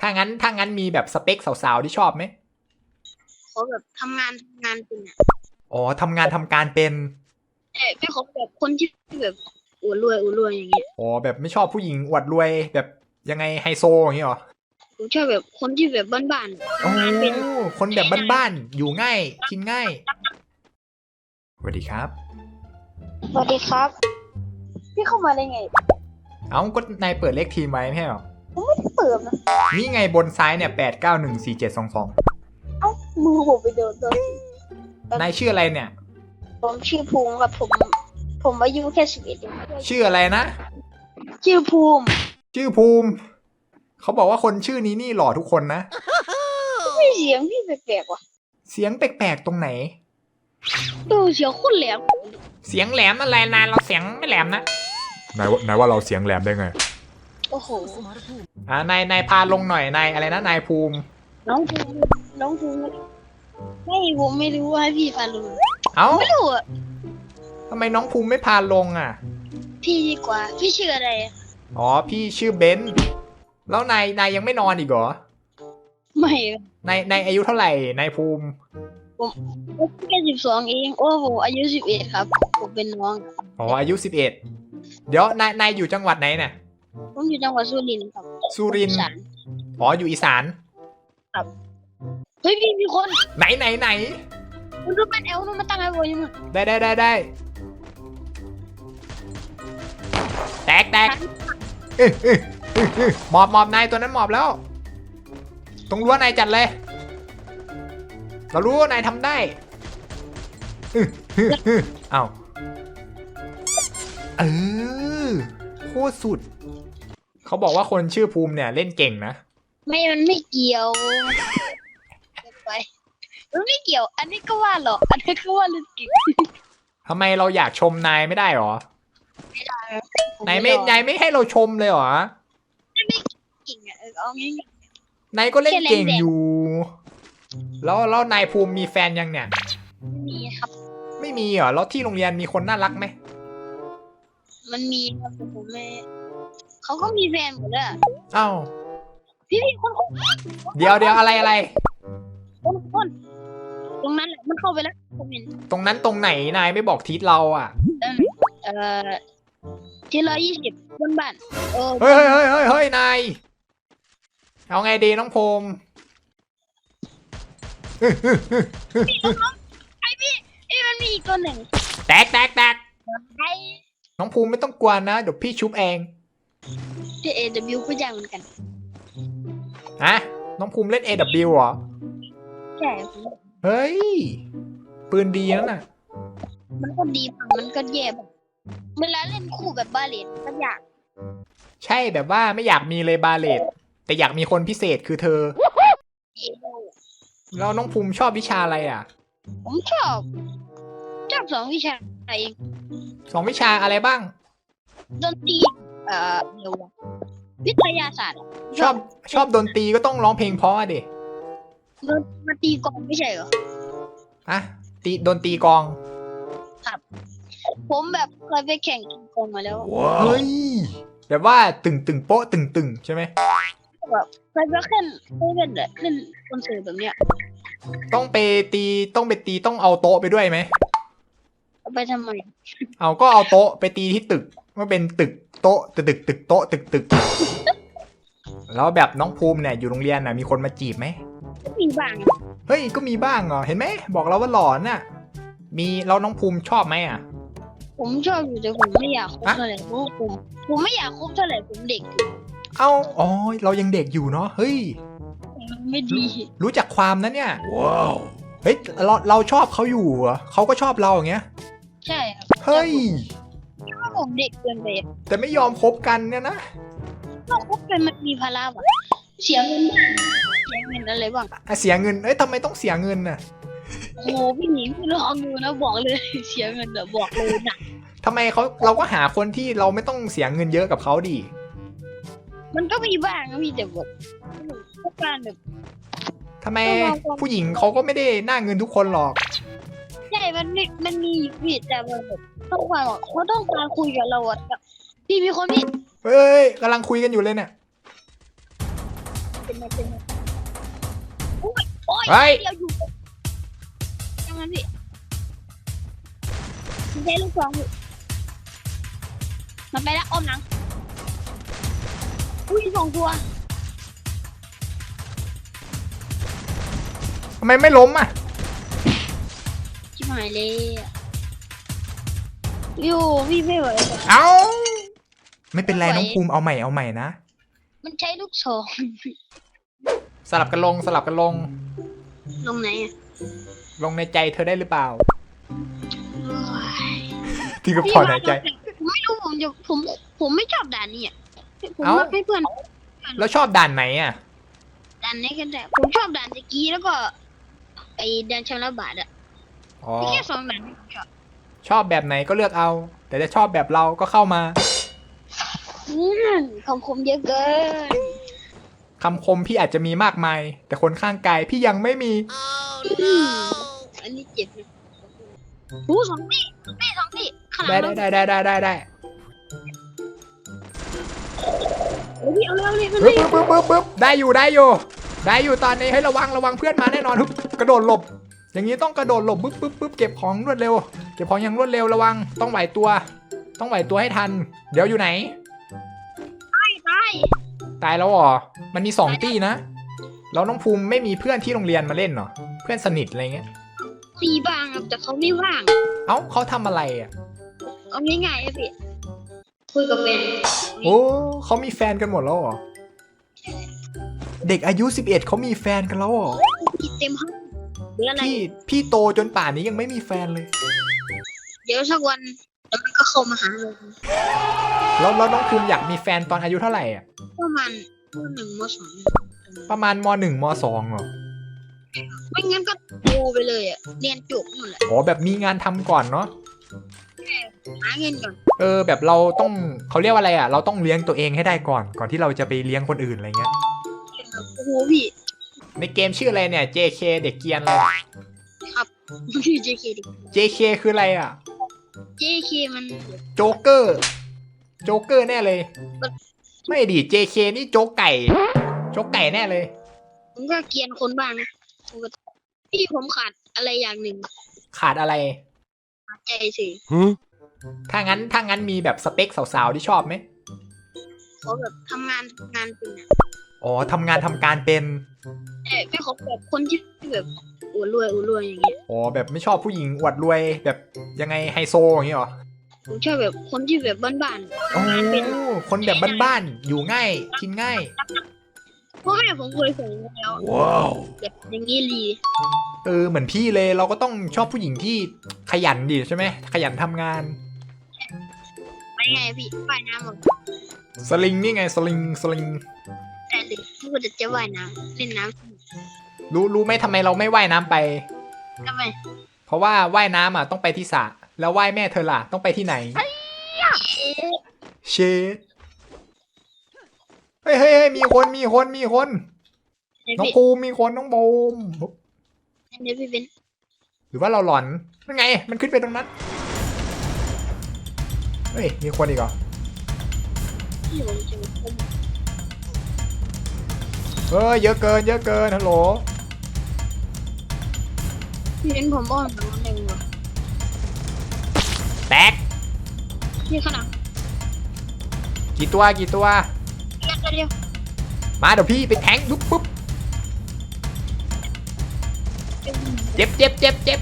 ถ้างั้นถ้างั้นมีแบบสเปคสาวๆที่ชอบไหมเขาแบบทำงานทำงานเป็นอะอ๋อทำงานทำการเป็นแต่ไม่เขาแบบคนที่แบบอวดรวยอวดรวยอย่างเงี้ยอ๋อแบบไม่ชอบผู้หญิงอวดรวยแบบยังไงไฮโซอย่างเงี้ยเหรอผมชอบแบบคนที่แบบบ้านๆโอ้ทำงานเป็นคนแบบบ้านๆอยู่ง่ายกินง่ายสวัสดีครับสวัสดีครับ พี่เข้ามาได้ไง เอ้าก็นายเปิดเลขทีมไว้ไม่ใช่เหรอ เปิดนะ นี่ไงบนซ้ายเนี่ยแปดเก้าหนึ่งสี่เจ็ดสองสองเอ้ามือผมไปโดนโดนนายชื่ออะไรเนี่ย ผมชื่อภูมิครับผม ผมอายุแค่สิบเอ็ดเองชื่ออะไรนะ ชื่อภูมิ ชื่อภูมิ เขาบอกว่าคนชื่อนี้นี่หล่อทุกคนนะ ไม่เสียงพี่แปลกๆว่ะ เสียงแปลกๆตรงไหน ดูเสียงคุณแหลม เสียงแหลมอะไรนายเราเสียงไม่แหลมนะ นายว่านายว่าเราเสียงแหลมได้ไง โอ้โห อ่านายนายพาลงหน่อยนายอะไรนะนายภูมิ น้องภูมิน้องภูมิไม่ผมไม่รู้ว่าให้พี่พาลูเอ้าไม่รู้อะทำไมน้องภูมิไม่พาลงอะ พี่ดีกว่า พี่ชื่ออะไรอะอ๋อ พี่ชื่อเบนซ์แล้วนายนายยังไม่นอนอีกเหรอไม่นายนายอายุเท่าไหร่นายภูมิ ผมแค่สิบสองเอง โอ้ผมอายุสิบเอ็ดครับ ผมเป็นน้อง อ๋ออายุสิบเอ็ดเดี๋ยวนายนายอยู่จังหวัดไหนเนี่ย ผมอยู่จังหวัดสุรินทร์ครับสุรินทร์อีสาน อ๋ออยู่อีสาน เฮ้ยพี่มีคนไหนไหนไหนมันรู้เป็นเอลนู่นมาตั้งไอ้โบยังไงได้ได้ได้ได้แตกแตกเอ้ยเอ้ยเอ้ยเอ้ยหมอบหมอบนายตัวนั้นหมอบแล้ว ตรงรั้วนายจัดเลย เรารู้ว่านายทำได้อื้ออื้ออื้อเอ้าเออโคตรสุด เขาบอกว่าคนชื่อภูมิเนี่ยเล่นเก่งนะ ไม่มันไม่เกี่ยวไปมันไม่เกี่ยว อันนี้ก็ว่าหรอกอันนี้ก็ว่าเรื่องจริงทำไมเราอยากชมนายไม่ได้หรอนายไม่นายไม่ให้เราชมเลยเหรอจริงอะเออเอางี้นายก็เล่นเก่งแค่เล่นแบบอยู่ แล้วแล้วนายภูมิมีแฟนยังเนี่ยไม่มีครับ ไม่มีเหรอ แล้วที่โรงเรียนมีคนน่ารักไหม มันมีครับแต่ผมไม่ เขาก็มีแฟนหมดแล้วอ้าวพี่พี่คนคนเดี๋ยวเดี๋ยวอะไรอะไร คนคนตรงนั้นแหละมันเข้าไปแล้วผมเห็นตรงนั้นตรงไหนนายไม่บอกทิศเราอะ เอ่อที่ร้อยยี่สิบบนบ้านเออเฮ้ยเฮ้ยเฮ้ยเฮ้ยเฮ้ยนาย เอาไงดีน้องภูมิไอ้พี่ไอ้มันมีอีกตัวหนึ่งแตกแตกแตกไอ้น้องภูมิไม่ต้องกลัวนะ เดี๋ยวพี่ชุบเอง ที่เอวก็ยังเหมือนกัน ฮะ น้องภูมิเล่น AW เหรอ ใช่ผมเฮ้ย ปืนดีนั่นน่ะ มันก็ดีบ้างมันก็แย่บ้างเวลาเล่นคู่แบบบาเลนก็ยากใช่แบบว่าไม่อยากมีเลยบาเลตแต่อยากมีคนพิเศษคือเธอ เอวแล้วน้องภูมิชอบวิชาอะไรอะ ผมชอบชอบสองวิชาเองสองวิชาอะไรบ้าง ดนตรี เอ่อเดี๋ยวนะวิทยาศาสตร์อะชอบชอบดนตรีก็ต้องร้องเพลงเพราะอะดิดนมาตีกลองไม่ใช่เหรอ อะตีดนตรีกลองผมแบบเคยไปแข่งตีกลองมาแล้วเฮ้ยแบบว่าตึงตึงโป๊ะตึงตึงใช่ไหมเคยไปขึ้นเคยเป็นแบบขึ้นคอนเสิร์ตแบบเนี้ยต้องไปตีต้องไปตีต้องเอาโต๊ะไปด้วยไหมเอาไปทำไมเอาก็เอาโต๊ะไปตีที่ตึกว่าเป็นตึก โต๊ะตึกตึกตึกโต๊ะตึกตึกแล้วแบบน้องภูมิเนี่ยอยู่โรงเรียนน่ะมีคนมาจีบไหมก็มีบ้างเฮ้ยก็มีบ้างเหรอเห็นไหมบอกเราว่าหล่อนน่ะ มีแล้วน้องภูมิชอบไหมอะ ผมชอบอยู่แต่ผมไม่อยากคบฮะเท่าไหร่เพราะว่าผมผมไม่อยากคบเท่าไหร่ผมเด็กอยู่เอ้าอ๋อเรายังเด็กอยู่เนาะเฮ้ยมันไม่ดี รู้จักความนะเนี่ยว้าวเฮ้ยเราเราชอบเขาอยู่เหรอเขาก็ชอบเราอย่างเงี้ย ใช่ครับเฮ้ย ถ้าผมเด็กเกินไปอะแต่ไม่ยอมคบกันเนี่ยนะถ้าคบกันมันมีภาระว่ะเสียเงินบ้างเสียเงินอะไรบ้างอะเสียเงินเอ้ยทำไมต้องเสียเงินน่ะโอ้โหพี่หนิงพี่ลองดูนะบอกเลยเสียเงินเดี๋ยวบอกเลยหนักทำไมเขาเราก็หาคนที่เราไม่ต้องเสียเงินเยอะกับเขาดิมันก็มีบ้างนะพี่แต่แบบพวกการแบบทำไมผู้หญิงเขาก็ไม่ได้หน้าเงินทุกคนหรอกใช่ มันมีมันมีอยู่พี่แต่มันแบบต้องการบอกเขาต้องการคุยกับเราอะแบบพี่มีคนพี่เฮ้ยกำลังคุยกันอยู่เลยเนี่ยเป็นไงเป็นไงโอ้ยโอ้ยเฮ้ย เดียวอยู่ยังไงพี่ไม่ใช่ลูกสองพี่มันไปแล้วอมหนังอุ้ยสองตัว ทำไมไม่ล้มอะชิบ หายเลยอะอยู่พี่ไม่ไหวแล้วเอ้าไม่เป็นไรน้องภูมิเอาใหม่เอาใหม่นะ มันใช้ลูกสองสลับกันลงสลับกันลง ลงไหนอะลงในใจเธอได้หรือเปล่าโอ้ยที่ก็พอในใจผมไม่รู้ผมจะผมผมไม่ชอบด่านนี้อะผมเอ้าว่าให้เพื่อนแล้วชอบด่านไหนอะ ด่านนี้กันแต่ผมชอบด่านตะกี้แล้วก็ ไอ้ด่านชำระบาทอะ อ๋อมีแค่สองด่านที่ผมชอบชอบแบบไหนก็เลือกเอา แต่ถ้าชอบแบบเราก็เข้ามาอืมคำคมเยอะเกินคำคมพี่อาจจะมีมากมาย แต่คนข้างกายพี่ยังไม่มี อืมอันนี้เจ็บนะโอ้สองตีสองตีสองตีขนาดได้นั้นได้ได้ได้ได้ได้โอ้ยเอาเร็วเลยมันปึ๊บไม่ปึ๊บปึ๊บปึ๊บปึ๊บได้อยู่ได้อยู่ ได้อยู่ตอนนี้ให้ยระวังระวังเพื่อนมาแน่นอนฮึบกระโดดหลบ อย่างนี้ต้องกระโดดหลบปึ๊บปึ๊บปึ๊บเก็บของรวดเร็ว เก็บของอย่างรวดเร็วระวัง ต้องไหวตัว ต้องไหวตัวให้ทัน เดี๋ยวอยู่ไหน ตายตายแล้วเหรอมันมีสองตี้นะแล้วน้องภูมิไม่มีเพื่อนที่โรงเรียนมาเล่นเหรอ เพื่อนสนิทอะไรเงี้ยตีบ้างครับแต่เขาไม่ว่างเอ้าเขาทำอะไรอะ เอาง่ายๆอะพี่คุยกับแฟนโอ้เขามีแฟนกันหมดแล้วเหรอ เด็กอายุ 11เขามีแฟนกันแล้วเหรอกินเต็มห้อง หรืออะไร พี่พี่โตจนป่านนี้ยังไม่มีแฟนเลย เดี๋ยวสักวันเดี๋ยวมันก็เข้ามาหาเราแล้วแล้วน้องภูมิอยากมีแฟนตอนอายุเท่าไหร่อะ ประมาณมหนึ่งมสองประมาณมหนึ่งมสองเหรอ ไม่งั้นก็โตไปเลยอะเรียนจบหมดแหละอ๋อแบบมีงานทำก่อนเนาะ หาเงินก่อนเออแบบเราต้องเขาเรียกว่าอะไรอะ เราต้องเลี้ยงตัวเองให้ได้ก่อน ก่อนที่เราจะไปเลี้ยงคนอื่นอะไรเงี้ย โอ้โหพี่ ในเกมชื่ออะไรเนี่ย JK เด็กเกรียนเลยครับชื่อ JK ดิ JK คืออะไรอะ JK มัน โจ๊กเกอร์ โจ๊กเกอร์แน่เลย ไม่ดิ JK นี่โจ๊กไก่ โจ๊กไก่แน่เลย ผมก็เกรียนคนบ้างนะผมก็พี่ผมขาดอะไรอย่างหนึ่งขาดอะไร ขาดใจสิ ถ้างั้นถ้างั้นมีแบบสเปคสาวๆที่ชอบไหมเขาแบบทำงานทำงานเป็นอะ อ๋อทำงานทำการเป็นแต่ไม่ขอแบบคนที่แบบอวดรวยอวดรวยอย่างเงี้ยอ๋อแบบไม่ชอบผู้หญิงอวดรวยแบบยังไงไฮโซอย่างเงี้ยเหรอผมชอบแบบคนที่แบบบ้านๆโอ้ทำงานเป็นคนแบบบ้านๆอยู่ง่ายกินง่าย เพราะแม่ผมเคยส่งแล้วว้าวแบบอย่างนี้ลีเออเหมือนพี่เลยเราก็ต้องชอบผู้หญิงที่ขยันดิใช่ไหมขยันทำงาน ไปไงพี่ว่ายน้ำหมดสลิงนี่ไงสลิงสลิง แต่เลยพี่ก็จะจะว่ายน้ำเล่นน้รู้รู้ไหมทำไมเราไม่ว่ายน้ำไปำทำไมเพราะว่าว่ายน้ำอะต้องไปที่สระแล้วว่ายแม่เธอล่ะต้องไปที่ไหนเชดเฮ้ยเฮ้ยเฮ้ยมีคนมีคนมีคน เดี๋ยวน้องพี่ภูมิมีคนน้องโบมเดี๋ยวพี่เป็นหรือว่าเราหลอนนั่นไง มันขึ้นไปตรงนั้นเฮ้ยมีคนอีกเหรอ พี่ผมจะเป็นคน เฮ้ยเยอะเกินเยอะเกินฮัลโหลพี่เป็นผมบ้องสองหนึ่งวะแตกนี่ขนาดกี่ตัวกี่ตัว เดียวเดียวมาเดี๋ยวพี่ไปแทงปุ๊บปุ๊บเดียวเจ็บเจ็บเจ็บเจ็บ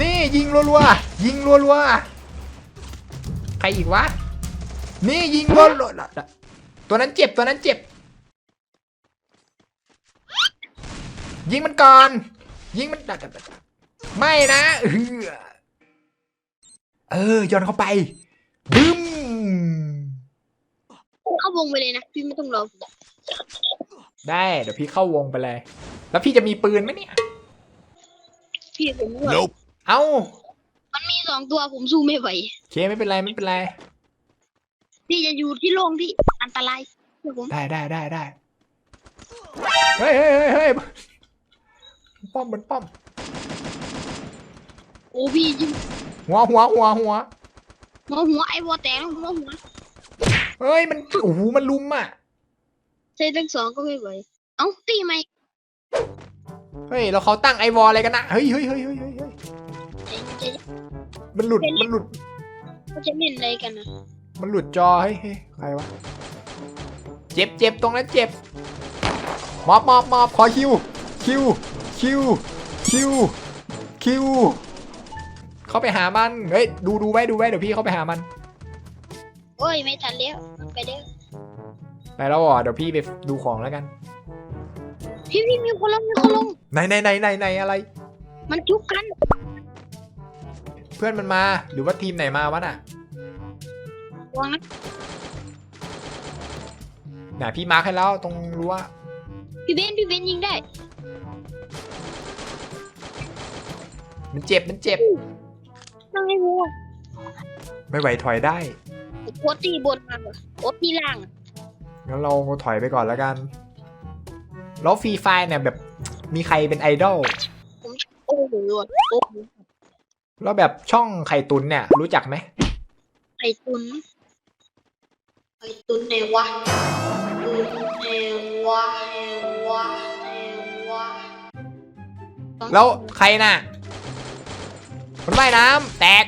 นี่ยิงรัวๆยิงรัวๆใครอีกวะ นี่ยิงรัวๆ ตัวนั้นเจ็บตัวนั้นเจ็บ ยิงมันก่อน ยิงมันไม่นะเออเออย้อนเข้าไปบึ้มเข้าวงไปเลยนะพี่ไม่ต้องรอผมได้เดี๋ยวพี่เข้าวงไปเลย แล้วพี่จะมีปืนไหมเนี่ยพี่ผมว่าเอ้ามันมีสองตัวผมสู้ไม่ไหวโอเคไม่เป็นไรไม่เป็นไรพี่จะอยู่ที่โล่งที่ อันตรายเดี๋ยวผมได้ได้ได้ได้เฮ้ยเฮ้ยเฮ้ยเฮ้ยป้อมบนป้อม โอ้พี่ยิงหัวหัวหัวหัวหัวหัวไอ้วัวแตกแล้วหัวหัวเฮ้ยมันโอ้โหมันลุมอะใช้ทั้งสองก็ไม่ไหวเอ้าตีไหมเฮ้ยเราเขาตั้งไอวอลอะไรกันนะเฮ้ยเฮ้ยเฮ้ยเฮ้ยเฮ้ยเฮ้ยจะมันหลุดมันหลุดเขาจะเล่นอะไรกันนะมันหลุดจอเฮ้ยเฮ้ยใครวะ เจ็บเจ็บตรงนั้นเจ็บมอบมอบมอบขอคิว คิว คิว คิว คิว เข้าไปหามัน เฮ้ย ดูดูไว้ดูไว้เดี๋ยวพี่เข้าไปหามัน โอ้ยไม่ทันแล้วไปเด้อไปแล้วอะเดี๋ยวพี่ไปดูของแล้วกัน พี่พี่มีคนลงมีคนลงไหนไหนไหนไหนไหนอะไร มันจุกกัน เพื่อนมันมา หรือว่าทีมไหนมาวะน่ะวางนะ ไหนพี่มาร์คให้แล้วตรงรั้วพี่เบนพี่เบนยิงได้ มันเจ็บมันเจ็บนั่งให้วัวไม่ไหวถอยได้ โคตรตีบนมาเหรอโคตรตีล่างอะงั้นเราถอยไปก่อนแล้วกัน แล้วฟรีไฟเนี่ยแบบมีใครเป็นไอดอล โอ้โหโอ้โหแล้วแบบช่องไข่ตุนเนี่ยรู้จักไหมไข่ตุนไข่ตุนไหนวะ ตุนไหนวะไหนวะไหนวะแล้วใครน่ะมันว่ายน้ำแตก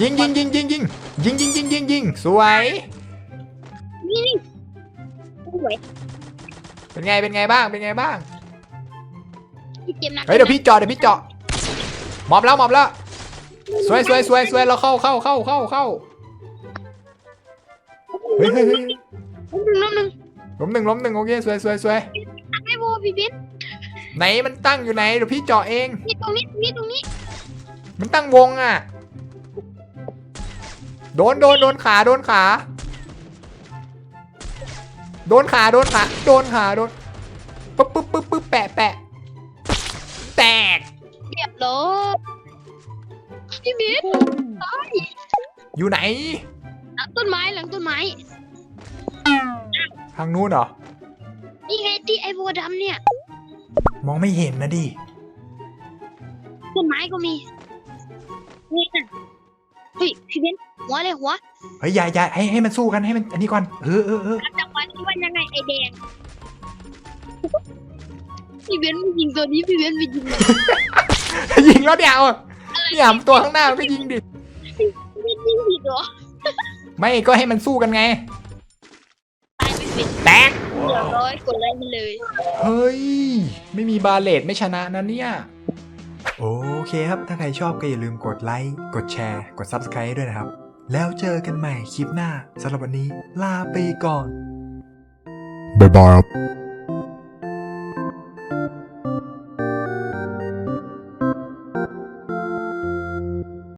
ยิงยิงยิงยิงยิงยิงยิงยิงยิงยิงสวยนี่นี่ไม่ไหวเป็นไงเป็นไงบ้างเป็นไงบ้างพี่เจ็บหนักเฮ้ยเดี๋ยวพี่เจาะเดี๋ยวพี่เจาะหมอบแล้วหมอบแล้วสวยสวยสวยสวยเราเข้าเข้าเข้าเข้าเข้าเฮ้ยเฮ้ย เฮ้ยน้ำหนึ่งน้ำหนึ่งล้มหนึ่งล้มหนึ่งโอเคสวยสวยสวยให้วัวพี่เบนไหนมันตั้งอยู่ไหนเดี๋ยวพี่เจาะเองนี่ตรงนี้ตรงนี้ตรงนี้ มันตั้งวงอะ โดนโดนโดนขาโดนขา โดนขาโดนขาโดนขาโดนปึ๊บปึ๊บปึ๊บปึ๊บแปะแปะแตกเรียบร้อยพี่เบนตายอยู่ไหนหลังต้นไม้หลังต้นไม้ ทางนู้นเหรอ นี่ไงที่ไอ้วัวดำเนี่ยมองไม่เห็นนะดิ ต้นไม้ก็มีนี่น่ะเฮ้ยพี่เบนหัวเลยหัวเฮ้ยอย่าอย่าให้ให้มันสู้กันให้มันอันนี้ก่อนเออเออเออจังหวะนี้ว่ายังไงไอ้แดงพี่เบนไม่ยิงตัวนี้พี่เบนไปยิงมันยิงแล้วเดี๋ยวเนี่ยตัวข้างหน้ามันก็ยิงดิพี่เบนยิงผิดเหรอ ไม่ก็ให้มันสู้กันไง ตายไม่เป็นแตกเรียบร้อยกดไลค์ไปเลย เฮ้ย ไม่มีบาเลตไม่ชนะนะเนี่ย โอเคครับ ถ้าใครชอบก็อย่าลืมกดไลค์ กดแชร์ กด Subscribe ด้วยนะครับ แล้วเจอกันใหม่คลิปหน้าสำหรับวันนี้ ลาไปก่อน บ๊ายบายครับ